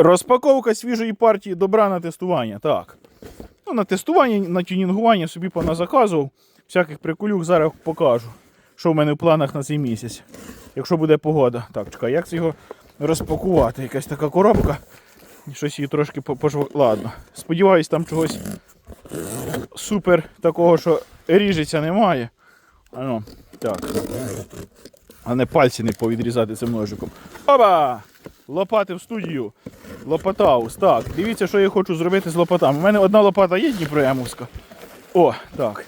Розпаковка свіжої партії добра на тестування. Так. Ну, на тестування, на тюнінгування собі поназаказував. Всяких приколюк зараз покажу, що в мене в планах на цей місяць. Якщо буде погода. Так, чекай, як це його розпакувати? Якась така коробка. Щось її трошки по- Ладно. Сподіваюсь, там чогось супер такого, що ріжеться немає. А ну, так. А не пальці не повідрізати цим ножиком. Оба! Лопати в студію. Лопатаус. Так, дивіться, що я хочу зробити з лопатами. У мене одна лопата є Дніпроємовська. О, так.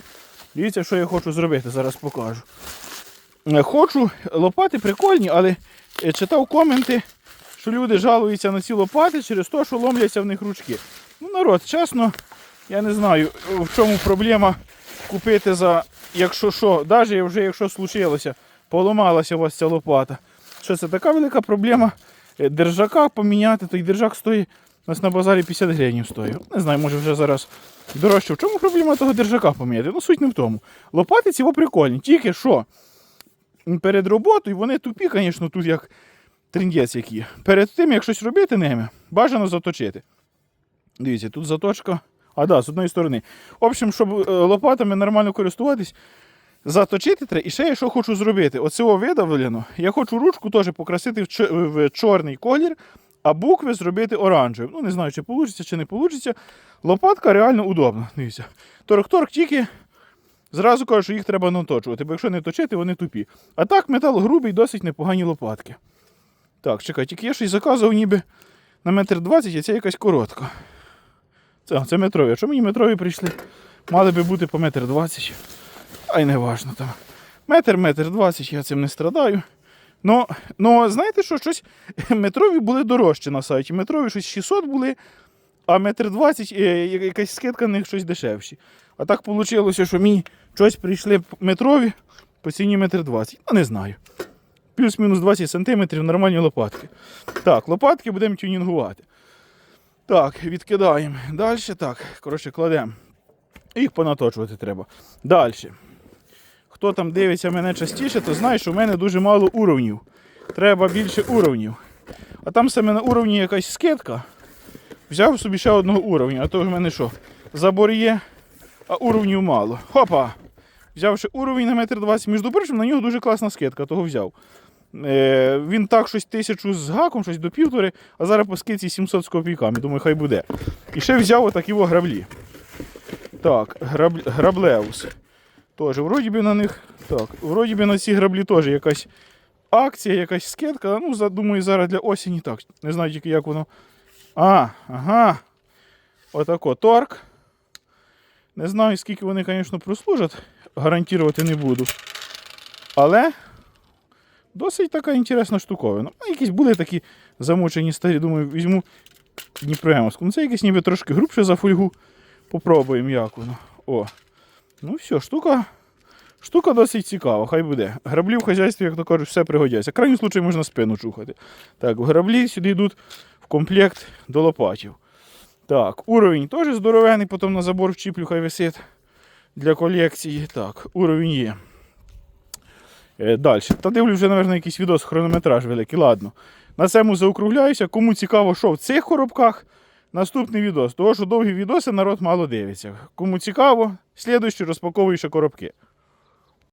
Дивіться, що я хочу зробити, зараз покажу. Е, Хочу, лопати прикольні, але е, читав коменти, що люди жалуються на ці лопати через те, що ломляться в них ручки. Ну, народ, чесно, я не знаю, в чому проблема купити за, якщо що, навіть вже якщо случилося, поламалася у вас ця лопата. Що це така велика проблема? Е, Держака поміняти, той держак стоїть у нас на базарі 50 гривень стоїть. Не знаю, може вже зараз дорожче. В чому проблема того держака поміняти? Ну, суть не в тому. Лопати ці прикольні, тільки що перед роботою вони тупі, звісно, тут як тріндець які. Перед тим, як щось робити ними, бажано заточити. Дивіться, тут заточка. А, да, з одної сторони. В общем, щоб е, лопатами нормально користуватись, заточити треба. І ще я що хочу зробити. Оцього видавлено. Я хочу ручку теж покрасити в, чо- в чорний колір, а букви зробити оранжевим. Ну, не знаю, чи вийде, чи не вийде. Лопатка реально удобна. Дивіться. Торк-торк тільки зразу кажу, що їх треба наточувати, бо якщо не точити, вони тупі. А так, метал грубий, досить непогані лопатки. Так, чекай, тільки я щось заказував ніби на метр двадцять, а це якась коротка. Це, це метрові. А що мені метрові прийшли? Мали би бути по метр двадцять. Ай, не важно там. Метр, метр двадцять, я цим не страдаю. Ну, ну знаєте що, щось метрові були дорожчі на сайті. Метрові щось 600 були, а метр двадцять, е, якась скидка на них щось дешевші. А так вийшло, що мені щось прийшли метрові по ціні метр двадцять. Ну, не знаю. Плюс-мінус 20 сантиметрів нормальні лопатки. Так, лопатки будемо тюнінгувати. Так, відкидаємо. Далі так, коротше, кладемо. Їх понаточувати треба. Далі. Хто там дивиться мене частіше, то знає, що в мене дуже мало уровнів. Треба більше уровнів. А там саме на уровні якась скидка. Взяв собі ще одного уровня, а то в мене що? Забор є, а уровнів мало. Хопа! Взявши уровень на метр 20, між прочим, на нього дуже класна скидка, того взяв. Е, він так щось тисячу з гаком, щось до півтори, а зараз по скидці 700 з копійками. Думаю, хай буде. І ще взяв отакі граблі. Так, граб... граблеус. Теж, вроді би на них. Так, вроді би на ці граблі теж якась акція, якась скидка. Ну, думаю, зараз для осені так. Не знаю тільки як воно. А, ага. Отако торк. Не знаю, скільки вони, звісно, прослужать. Гарантувати не буду. Але досить така інтересна штуковина. Ну, якісь були такі замучені старі, думаю, візьму Дніпроємовську. Ну, це якесь ніби трошки грубше за фольгу. Попробуємо, як воно. О. Ну все, штука. Штука досить цікава, хай буде. Граблі в хазяйстві, як то кажуть, все пригодяться. Крайній случай можна спину чухати. Так, граблі сюди йдуть в комплект до лопатів. Так, уровень теж здоровений, потім на забор вчіплю, хай висить для колекції. Так, уровень є. Е, далі. Та дивлю вже, мабуть, якийсь відос хронометраж великий. Ладно. На цьому заокругляюся. Кому цікаво, що в цих коробках, наступний відос. Того, що довгі відоси народ мало дивиться. Кому цікаво, слідуючи розпаковую ще коробки.